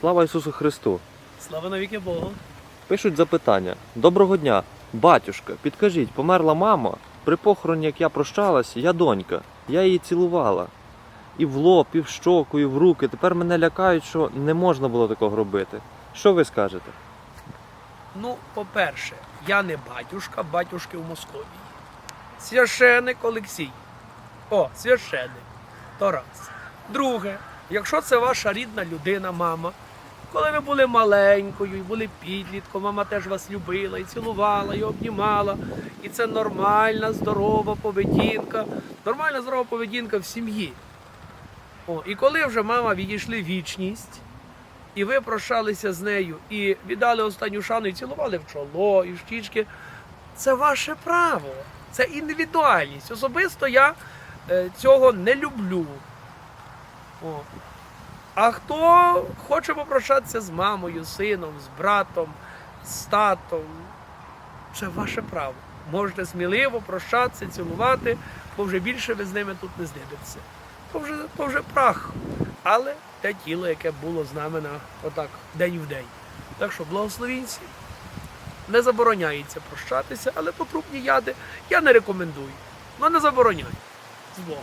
Слава Ісусу Христу! Слава навіки Богу. Пишуть запитання. Доброго дня, батюшка, підкажіть, померла мама. При похороні, як я прощалась, я донька. Я її цілувала. І в лоб, і в щоку, і в руки. Тепер мене лякають, що не можна було такого робити. Що ви скажете? Ну, по-перше, я не батюшка, батюшки в Московії. Священик Олексій. О, священик. То раз. Друге, якщо це ваша рідна людина, мама, коли ви були маленькою і були підлітком, мама теж вас любила і цілувала, і обнімала. І це нормальна, здорова поведінка. Нормальна здорова поведінка в сім'ї. О, і коли вже мама відійшли вічність, і ви прощалися з нею, і віддали останню шану, і цілували в чоло, і в щічки, це ваше право, це індивідуальність. Особисто я е, цього не люблю. О. А хто хоче попрощатися з мамою, сином, з братом, з татом, це ваше право. Можете сміливо прощатися, цілувати, бо вже більше ви з ними тут не здибитеся. То вже, то вже прах. Але те тіло, яке було з нами на отак день в день. Так що благословінці. Не забороняється прощатися, але потрупні яди я не рекомендую. Ну не забороняю. З Богом.